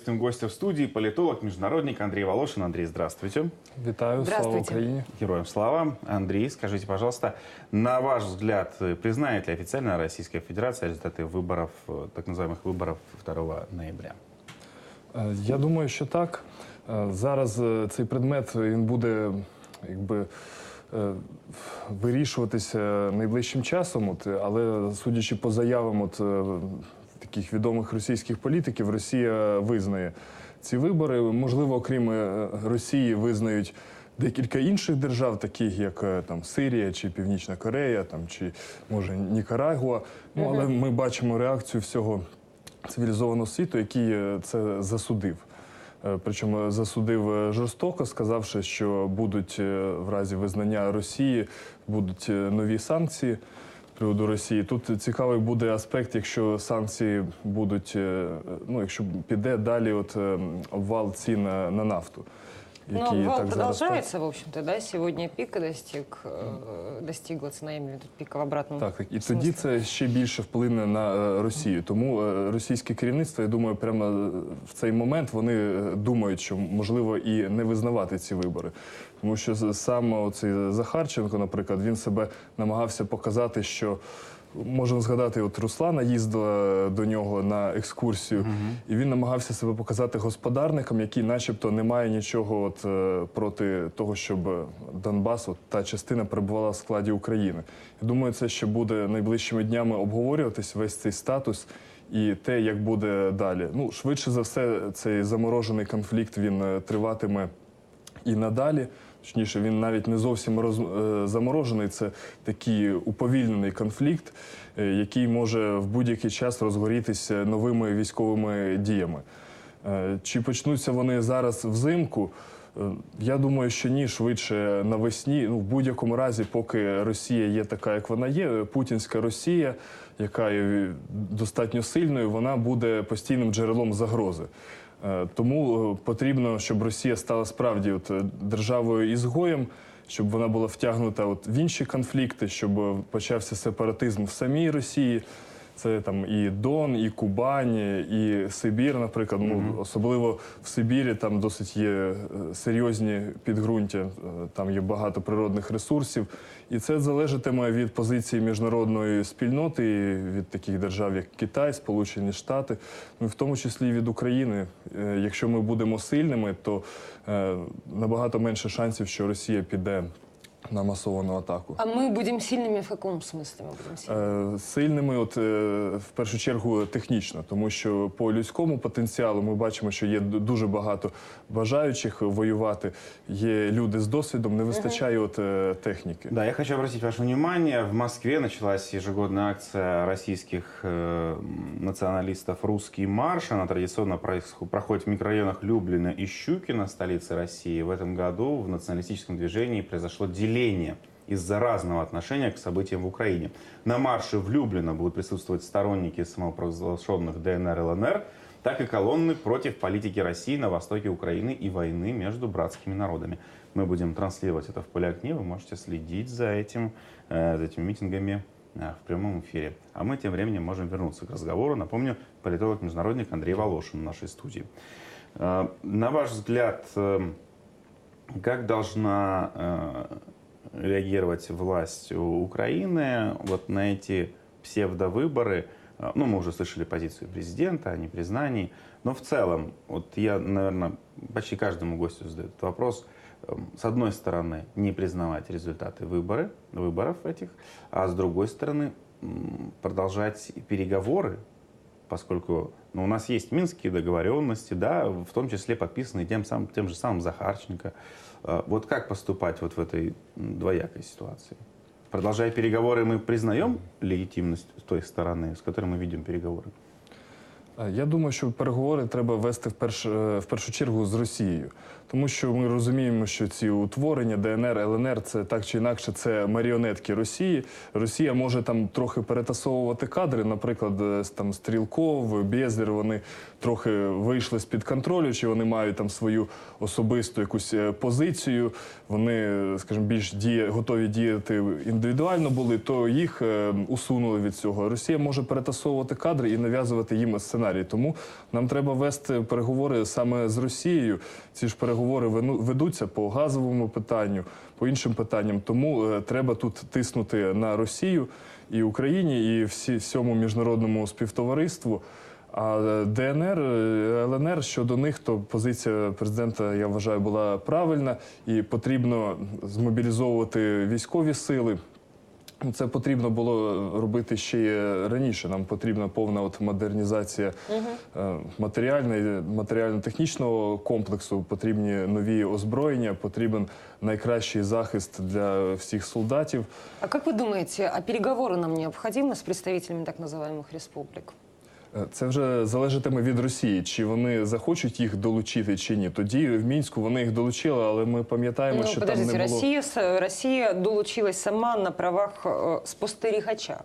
Приветствуем гостя в студии, политолог, международник Андрей Волошин. Андрей, здравствуйте. Вітаю, слава Здравствуйте. Україні. Героям слава. Андрей, скажите, пожалуйста, на ваш взгляд, э, признает ли официально Российская Федерация результаты выборов, э, так называемых выборов 2 ноября? Е, Я думаю, що так. Е, Зараз е, цей предмет він буде якби. е, Вирішуватися найближчим часом, от, але судячи по заявам от, е, таких відомих російських політиків, Росія визнає ці вибори. Можливо, окрім е, Росії, визнають декілька інших держав, таких як е, там Сирія чи Північна Корея, там чи може Нікарагуа. Ну але ми бачимо реакцію всього цивілізованого світу, який е, це засудив. Причому засудив жорстоко, сказавши, що будуть в разі визнання Росії будуть нові санкції приводу Росії. Тут цікавий буде аспект, якщо санкції будуть, е, ну якщо піде далі, от е, обвал цін на, на нафту. Но який обвал так зараз в общем-то, да? Сегодня пика достиг, э, достигла цена, я в виду в обратном Так. І смысле. тоді це ще більше вплине на е, Росію. Тому е, російське керівництво, я думаю, прямо е, в цей момент вони думають, що можливо і не визнавати ці вибори. Тому що з- сам оцей Захарченко, наприклад, він себе намагався показати, що. Можемо згадати, от Руслана їздила до нього на екскурсію, і він намагався себе показати господарником, який, начебто, не має нічого от, е, проти того, щоб Донбас, от, та частина перебувала в складі України. Я думаю, це ще буде найближчими днями обговорюватись весь цей статус і те, як буде далі. Ну, швидше за все, цей заморожений конфлікт він е, триватиме і надалі. Точніше, він навіть не зовсім роз, е, заморожений. Це такий уповільнений конфлікт, е, який може в будь-який час розгорітися новими військовими діями. Е, Чи почнуться вони зараз взимку? Я думаю, що ні, швидше навесні. Ну, в будь-якому разі, поки Росія є така, як вона є, путінська Росія, яка є достатньо сильною, вона буде постійним джерелом загрози. Е, Тому е, потрібно, щоб Росія стала справді от, е, державою ізгоєм, щоб вона була втягнута от, в інші конфлікти, щоб почався сепаратизм в самій Росії. Це там і Дон, і Кубань, і Сибір, наприклад. Ну, особливо в Сибірі там досить є е, серйозні підґрунтя, е, там є багато природних ресурсів. І це залежатиме від позиції міжнародної спільноти, і від таких держав, як Китай, Сполучені Штати, ну в тому числі від України. Е, Якщо ми будемо сильними, то набагато менше шансів, що Росія піде на масовану атаку. А мы будем сильными в каком смысле мы будем сильными? Е, Сильними, от е, в першу чергу, технічно, тому що по людському потенціалу ми бачимо, що є д- дуже багато бажаючих воювати. Є люди з досвідом, не вистачає от е, техніки. Да, я хочу обратить ваше внимание, в Москве началась ежегодная акция российских э, националистов «Русский марш». Она традиционно проис- проходит в микрорайонах Люблина и Щукина, столицы России. В этом году в националистическом движении произошло деление из-за разного отношения к событиям в Украине. На марше в Люблино будут присутствовать сторонники самопровозглашенных ДНР и ЛНР, так и колонны против политики России на востоке Украины и войны между братскими народами. Мы будем транслировать это в поле огне, вы можете следить за, этим, э, за этими митингами э, в прямом эфире. А мы тем временем можем вернуться к разговору. Напомню, политолог-международник Андрей Волошин в нашей студии. Э, На ваш взгляд, э, как должна э, реагировать власть Украины вот на эти псевдовыборы? Э, Ну, мы уже слышали позицию президента о непризнании. Но в целом, вот я, наверное, почти каждому гостю задаю этот вопрос. Эм, С одной стороны, не признавать результаты выборы, выборов этих, а с другой стороны, продолжать переговоры поскольку ну, у нас есть минские договоренности, да, в том числе подписанные тем, сам, тем же самым Захарченко. Э, Вот как поступать вот в этой двоякой ситуации? Продолжая переговоры, мы признаем легитимность той стороны, с которой мы ведем переговоры? Е, Я думаю, що переговори треба вести в, перш, е, в першу чергу з Росією, тому що ми розуміємо, що ці утворення ДНР, ЛНР це так чи інакше це маріонетки Росії. Росія може там трохи перетасовувати кадри. Наприклад, е, там Стрілков, Безлер, вони трохи вийшли з під контролю, чи вони мають там свою особисту якусь позицію. Вони, скажімо, більш діє, готові діяти індивідуально були, то їх усунули від цього. Росія може перетасовувати кадри і нав'язувати їм сценарій сценарій. Тому нам треба вести переговори саме з Росією. Ці ж переговори ведуться по газовому питанню, по іншим питанням. Тому е, треба тут тиснути на Росію і Україні, і всі всьому міжнародному співтовариству. А е, ДНР, е, ЛНР щодо них, то позиція президента, я вважаю, була правильна і потрібно змобілізовувати військові сили. Ну, Це потрібно було робити ще й раніше. Нам потрібна повна от модернізація е, матеріальної- матеріально-технічного комплексу. Потрібні нові озброєння, потрібен найкращий захист для всіх солдатів. А как вы думаете, а переговоры нам необходимы с представителями так называемых республик? Е, Це вже залежатиме від Росії, чи вони захочуть їх долучити чи ні. Тоді в мінську вони їх долучили, але ми пам'ятаємо, Ну, що подождите, там не було. Росія, с- Росія долучилась сама на правах э, спостерігача.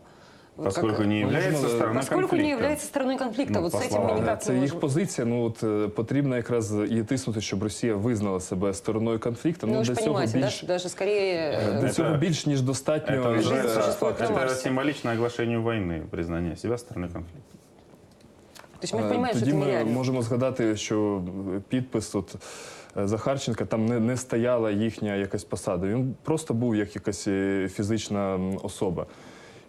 Вот Поскольку как- не является Можно, стороной Поскольку не конфликта. является стороной конфликта, Ну, вот по с этим мы словам, никак Це не їх можем. позиція. Ну от е, потрібно якраз і тиснути, щоб Росія визнала себе стороною конфлікту. Ну, Ну, вы же для цього понимаете, да, більш что даже скорее... э, для Это- цього більш ніж достатньо. Это, е, Жизнь уже, существует на это Марсе. есть ми розуміємо, що Тоді ми нереально. можемо згадати, що підпис от е, Захарченка там не, не стояла їхня якась посада. Він просто був як якась е, фізична особа.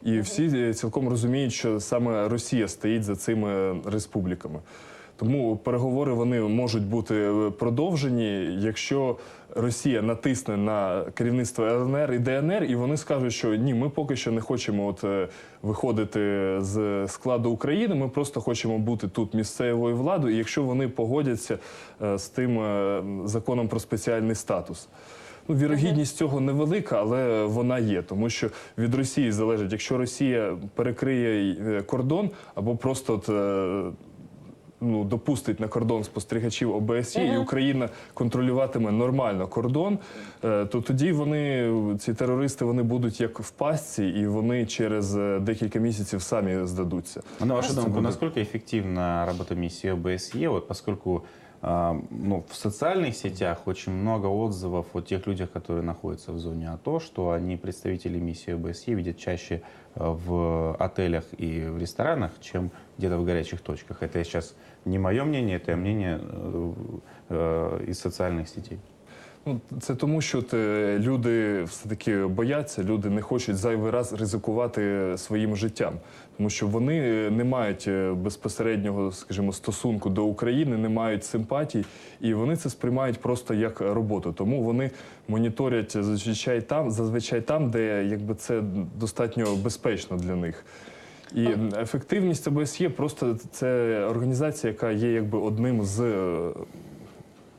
І всі е, цілком розуміють, що саме Росія стоїть за цими е, республіками. Тому переговори вони можуть бути е, продовжені, якщо Росія натисне на керівництво ЛНР і ДНР, і вони скажуть, що ні, ми поки що не хочемо от е, виходити з складу України. Ми просто хочемо бути тут місцевою владою. І якщо вони погодяться е, з тим законом про спеціальний статус. Ну, вірогідність цього невелика, але вона є, тому що від Росії залежить, якщо Росія перекриє кордон або просто от, ну, допустить на кордон спостерігачів ОБСЄ, і Україна контролюватиме нормально кордон, е, то тоді вони, ці терористи, вони будуть як в пастці, і вони через е, декілька місяців самі здадуться. А на вашу думку, будет. насколько эффективна работа миссии ОБСЕ, вот поскольку ну, в социальных сетях очень много отзывов о тех людях, которые находятся в зоне АТО, что они, представители миссии ОБСЕ, видят чаще а, в отелях и в ресторанах, чем где-то в горячих точках. Это сейчас не мое мнение, это мнение э, э, из социальных сетей. Ну, це тому, що те, люди все-таки бояться, люди не хочуть зайвий раз ризикувати своїм життям, тому що вони не мають е, безпосереднього, скажімо, стосунку до України, не мають симпатій, і вони це сприймають просто як роботу. Тому вони моніторять зазвичай там, зазвичай там, де якби це достатньо безпечно для них. І ефективність ОБСЄ просто це організація, яка є якби одним з е,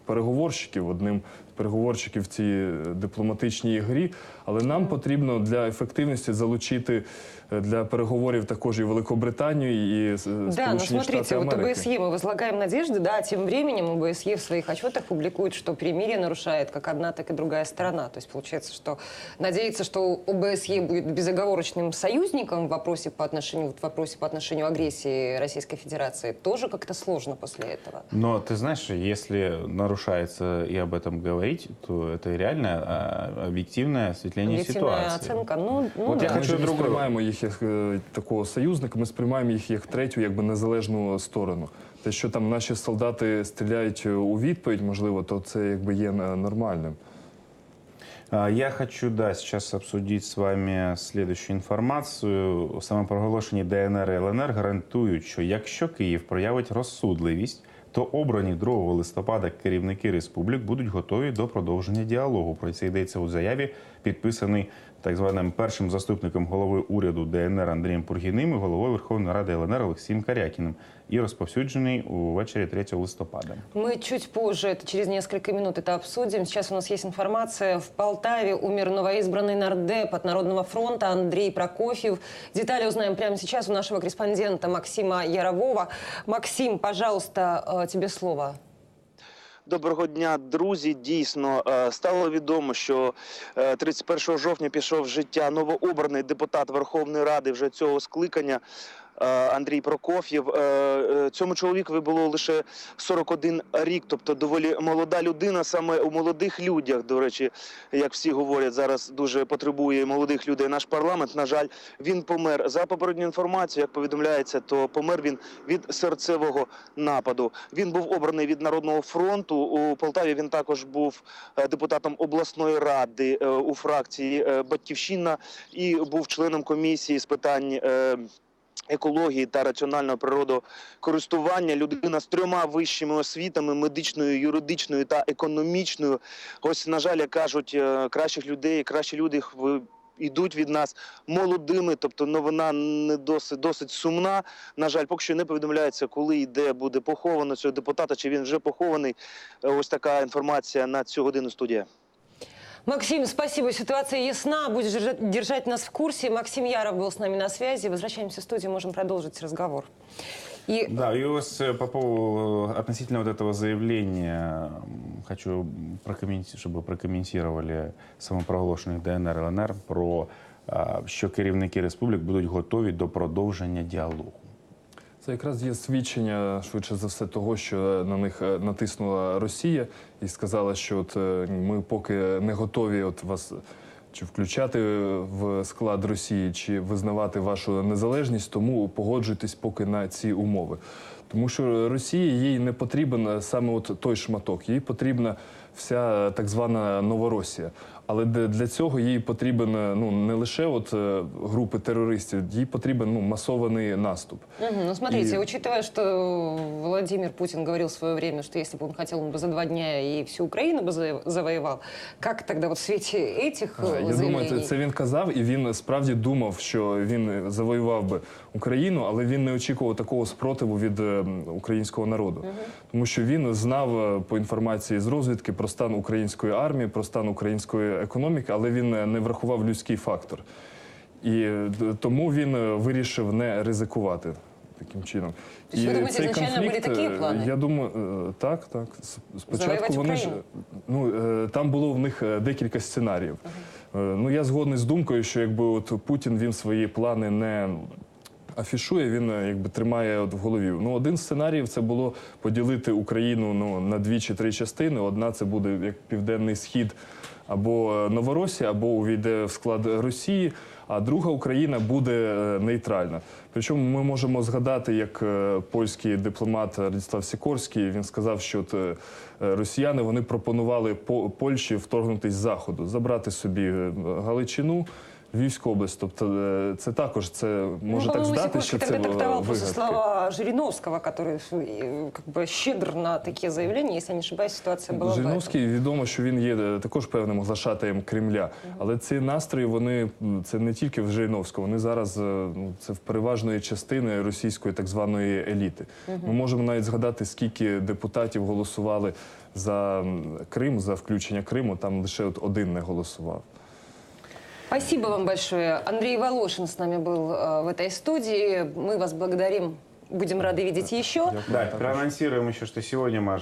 переговорщиків, одним переговорщиків в цій е, дипломатичній грі. Але нам потрібно для ефективності залучити е, для переговорів також і Великобританію, і е, Да, но Сполучені смотрите, Штати вот Америки. ОБСЕ мы возлагаем надежды, да, а тем временем ОБСЕ в своих отчетах публикует, что перемирие нарушает как одна, так и другая сторона. То есть получается, что надеяться, что ОБСЕ будет безоговорочным союзником в вопросе по отношению, в вопросе по отношению агрессии Российской Федерации, тоже как-то сложно после этого. Но ты знаешь, если нарушается и об этом говорить, то это реально а, объективное осветление Объективная ситуации. оценка, ну, ну Вот да. я Ми хочу ж не другого. сприймаємо їх як е, такого союзника, ми сприймаємо їх як третю, якби незалежну сторону. Те, що там наші солдати стріляють е, у відповідь, можливо, то це якби є е, нормальним. А, Я хочу, да, сейчас обсудить с вами следующую інформацію. Самопроголошені ДНР і ЛНР гарантують, що якщо Київ проявить розсудливість, то обрані 2 листопада керівники республік будуть готові до продовження діалогу. Про це йдеться у заяві, підписаний так званим першим заступником голови уряду ДНР Андрієм Пургіним і головою Верховної Ради ЛНР Олексієм Карякіним і розповсюджений увечері 3 листопада. Мы чуть позже, это через несколько минут это обсудим. Сейчас у нас есть информация. В Полтаве умер новоизбранный нардеп от Народного фронта Андрей Прокофьев. Детали узнаем прямо сейчас у нашего корреспондента Максима Ярового. Максим, пожалуйста, э, тебе слово. Доброго дня, друзі. Дійсно е, стало відомо, що е, 31 жовтня пішов в життя новообраний депутат Верховної Ради вже цього скликання е, Андрій Прокоф'єв. Е, е, Цьому чоловікові було лише 41 рік, тобто доволі молода людина. Саме у молодих людях, до речі, як всі говорять, зараз дуже потребує молодих людей. Наш парламент, на жаль, він помер. За попередньою інформацією, як повідомляється, то помер він від серцевого нападу. Він був обраний від Народного фронту. У Полтаві він також був е, депутатом обласної ради е, у фракції е, Батьківщина і був членом комісії з питань. Екології та раціонального природокористування людина з трьома вищими освітами медичною, юридичною та економічною. Ось, на жаль, як кажуть, е, кращих людей, кращі люди йдуть від нас молодими. Тобто новина не досить досить сумна. На жаль, поки що не повідомляється, коли і де буде поховано цього депутата, чи він вже похований. Е, Ось така інформація на цю годину студія. Максим, спасибо. Ситуация ясна. Будешь держать, держать нас в курсе. Максим Яров был с нами на связи. Возвращаемся в студию, можем продолжить разговор. И Да, и вот э, по поводу э, относительно вот этого заявления м, хочу прокоментувати, щоб прокоментували самопроголошених ДНР ЛНР про а, що керівники республік будуть готові до продовження діалогу. Це якраз є свідчення швидше за все того, що на них е, натиснула Росія і сказала, що от е, ми поки не готові от вас чи включати в склад Росії, чи визнавати вашу незалежність, тому погоджуйтесь поки на ці умови. Тому що Росії їй не потрібен е, саме от той шматок, їй потрібна вся так звана Новоросія. Але де- для цього їй потрібен е, ну не лише от е, групи терористів, їй потрібен ну масований наступ. Мгм. Ну, смотрите, И- учитывая, что Владимир Путин говорил в свое время, что если бы он хотел, он бы за два дня и всю Украину бы заво- завоевал, как тогда вот в свете этих А, э, Я думаю, заявлений? це, це він казав, і він справді думав, що він завоював би Україну, але він не очікував такого спротиву від е, українського народу, тому що він знав е, по інформації з розвідки про стан української армії, про стан української економіки, але він е, не врахував людський фактор. І е, тому він е, вирішив не ризикувати таким чином. Тобто ви думаєте, цей ізначально були такі плани? Я думаю, так, так. Спочатку вони ж ну там було в них декілька сценаріїв. Е, Ну я згодний з думкою, що якби от Путін він свої плани не афішує, він якби тримає от в голові. Ну один з сценаріїв це було поділити Україну ну на дві чи три частини. Одна це буде як південний схід або е, Новоросія, або увійде в склад Росії. А друга Україна буде е, нейтральна. Причому ми можемо згадати, як е, польський дипломат Радіслав Сікорський він сказав, що росіяни вони пропонували по Польщі вторгнутися з заходу, забрати собі Галичину. Львівську область, тобто е, це також це може ну, так по-моему, здати, що Сикорский це тогда е, трактовал просто вигадки. слова Жириновского, который э, как бы щедр на такие заявления. Если я не ошибаюсь, ситуация была в этом. Жириновський відомо, що він є е, також певним глашатаєм Кремля. Але ці настрої вони м, це не тільки в Жириновського. Вони зараз е, ну це в переважної частини російської так званої еліти. Ми можемо навіть згадати, скільки депутатів голосували за м, Крим, за включення Криму. Там лише от один не голосував. Спасибо вам большое. Андрей Волошин с нами был э, в этой студии. Мы вас благодарим. Будем рады видеть еще. Да, проанонсируем еще, что сегодня мы